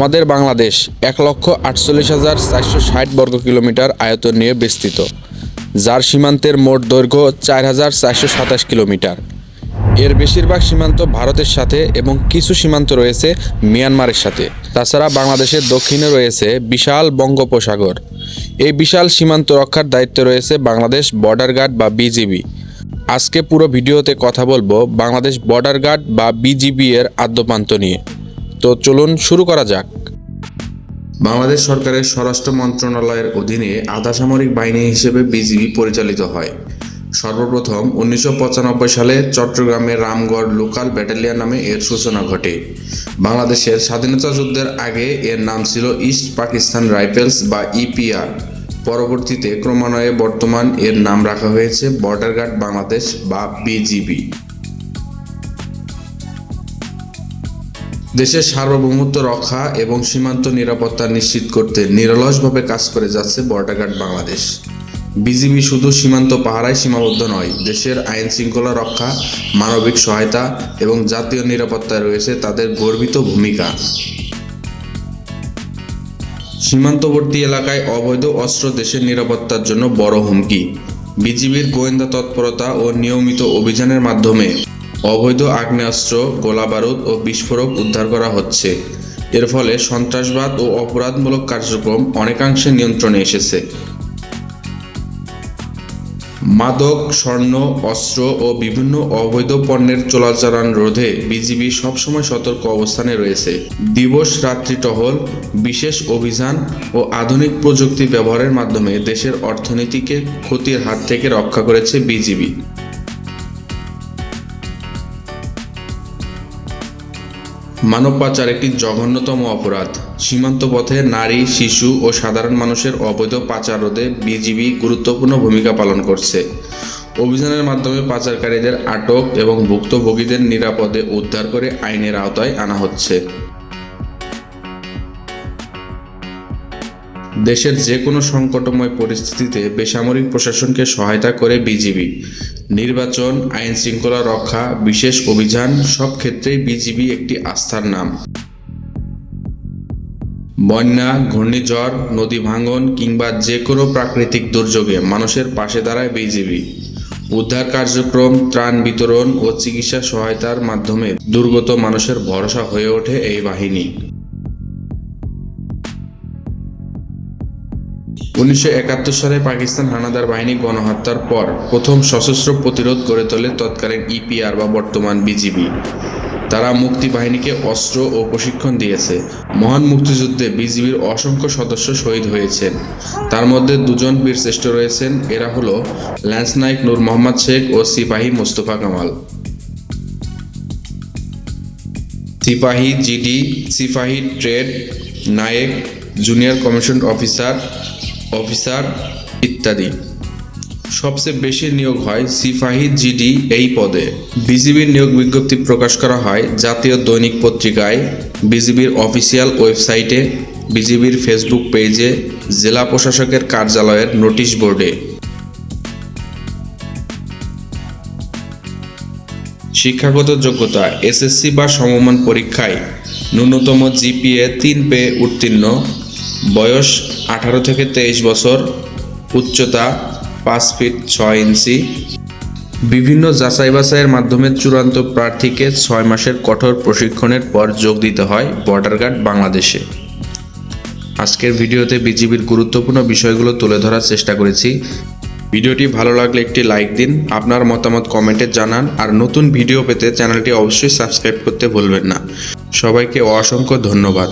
আমাদের বাংলাদেশ এক লক্ষ আটচল্লিশ হাজার চারশো ষাট বর্গ কিলোমিটার আয়তন নিয়ে বিস্তৃত, যার সীমান্তের মোট দৈর্ঘ্য চার হাজার চারশো সাতাশ কিলোমিটার। এর বেশিরভাগ সীমান্ত ভারতের সাথে এবং কিছু সীমান্ত রয়েছে মিয়ানমারের সাথে। তাছাড়া বাংলাদেশের দক্ষিণে রয়েছে বিশাল বঙ্গোপসাগর। এই বিশাল সীমান্ত রক্ষার দায়িত্বে রয়েছে বাংলাদেশ বর্ডার গার্ড বা বিজিবি। আজকে পুরো ভিডিওতে কথা বলব বাংলাদেশ বর্ডার গার্ড বা বিজিবি এর আদ্যপান্ত নিয়ে। তো চলুন শুরু করা যাক। বাংলাদেশ সরকারের স্বরাষ্ট্র মন্ত্রণালয়ের অধীনে আধা সামরিক বাহিনী হিসেবে বিজিবি পরিচালিত হয়। সর্বপ্রথম উনিশশো পঁচানব্বই সালে চট্টগ্রামের রামগড় লোকাল ব্যাটালিয়ন নামে এর সূচনা ঘটে। বাংলাদেশের স্বাধীনতা যুদ্ধের আগে এর নাম ছিল ইস্ট পাকিস্তান রাইফেলস বা ইপিআর। পরবর্তীতে ক্রমান্বয়ে বর্তমান এর নাম রাখা হয়েছে বর্ডার গার্ড বাংলাদেশ বা বিজিবি। দেশের সার্বভৌমত্ব রক্ষা এবং সীমান্ত নিরাপত্তা নিশ্চিত করতে নিরলসভাবে কাজ করে যাচ্ছে বর্ডার গার্ড বাংলাদেশ। বিজিবি শুধু সীমান্ত পাহারায় সীমাবদ্ধ নয়, দেশের আইন শৃঙ্খলা রক্ষা, মানবিক সহায়তা এবং জাতীয় নিরাপত্তায় রয়েছে তাদের গর্বিত ভূমিকা। সীমান্তবর্তী এলাকায় অবৈধ অস্ত্র দেশের নিরাপত্তার জন্য বড় হুমকি। বিজিবির গোয়েন্দা তৎপরতা ও নিয়মিত অভিযানের মাধ্যমে অবৈধ আগ্নেয়াস্ত্র, গোলাবারুদ ও বিস্ফোরক উদ্ধার করা হচ্ছে। এর ফলে সন্ত্রাসবাদ ও অপরাধমূলক কার্যক্রম অনেকাংশে নিয়ন্ত্রণে এসেছে। মাদক, স্বর্ণ, অস্ত্র ও বিভিন্ন অবৈধ পণ্যের চোরাচালান রোধে বিজিবি সবসময় সতর্ক অবস্থানে রয়েছে। দিবস রাত্রি টহল, বিশেষ অভিযান ও আধুনিক প্রযুক্তি ব্যবহারের মাধ্যমে দেশের অর্থনীতিকে ক্ষতির হাত থেকে রক্ষা করেছে বিজিবি। মানব পাচার একটি জঘন্যতম অপরাধ। সীমান্ত পথে নারী, শিশু ও সাধারণ মানুষের অবৈধ পাচার রোধে বিজিবি গুরুত্বপূর্ণ ভূমিকা পালন করছে। অভিযানের মাধ্যমে পাচারকারীদের আটক এবং ভুক্তভোগীদের নিরাপদে উদ্ধার করে আইনের আওতায় আনা হচ্ছে। দেশের যে কোনো সংকটময় পরিস্থিতিতে বেসামরিক প্রশাসনকে সহায়তা করে বিজিবি। নির্বাচন, আইন শৃঙ্খলা রক্ষা, বিশেষ অভিযান, সব ক্ষেত্রেই বিজিবি একটি আস্থার নাম। বন্যা, ঘূর্ণিঝড়, নদী ভাঙন কিংবা যে কোনো প্রাকৃতিক দুর্যোগে মানুষের পাশে দাঁড়ায় বিজিবি। উদ্ধার কার্যক্রম, ত্রাণ বিতরণ ও চিকিৎসা সহায়তার মাধ্যমে দুর্গত মানুষের ভরসা হয়ে ওঠে এই বাহিনী। উনিশশো একাত্তর সালে পাকিস্তান হানাদার বাহিনী গণহত্যার পর প্রথম সশস্ত্র প্রতিরোধ গড়ে তোলে তৎকালীন ইপিআর বা বর্তমান বিজিবি। তারা মুক্তি বাহিনীকে অস্ত্র ও প্রশিক্ষণ দিয়েছে। মহান মুক্তিযুদ্ধে বিজিবির অসংখ্য সদস্য শহীদ হয়েছেন। তার মধ্যে দুজন বীরশ্রেষ্ঠ রয়েছেন, এরা হলো ল্যান্স নাইক নূর মোহাম্মদ শেখ ও সিপাহী মোস্তফা কামাল। সিপাহী জিডি, সিপাহী trade Naik, junior commission officer officer ইত্যাদি। সবচেয়ে বেশি নিয়োগ হয় সিপাহী জিডি এই পদে। বিজিবির নিয়োগ বিজ্ঞপ্তি প্রকাশ করা হয় জাতীয় দৈনিক পত্রিকায়, বিজিবির অফিসিয়াল ওয়েবসাইটে, বিজিবির ফেসবুক পেজে, জেলা প্রশাসকের কার্যালয়ের নোটিশ বোর্ডে। শিক্ষাগত যোগ্যতা, এসএসসি বা সমমান পরীক্ষায় ন্যূনতম জিপিএ তিন পেয়ে উত্তীর্ণ। বয়স আঠারো থেকে তেইশ বছর, উচ্চতা পাঁচ ফিট ছয় ইঞ্চি। বিভিন্ন যাচাই বাছাইয়ের মাধ্যমে চূড়ান্ত প্রার্থীকে ছয় মাসের কঠোর প্রশিক্ষণের পর যোগ দিতে হয় বর্ডার গার্ড বাংলাদেশে। আজকের ভিডিওতে বিজিবির গুরুত্বপূর্ণ বিষয়গুলো তুলে ধরার চেষ্টা করেছি। ভিডিওটি ভালো লাগলে একটি লাইক দিন, আপনার মতামত কমেন্টে জানান, আর নতুন ভিডিও পেতে চ্যানেলটি অবশ্যই সাবস্ক্রাইব করতে ভুলবেন না। সবাইকে অসংখ্য ধন্যবাদ।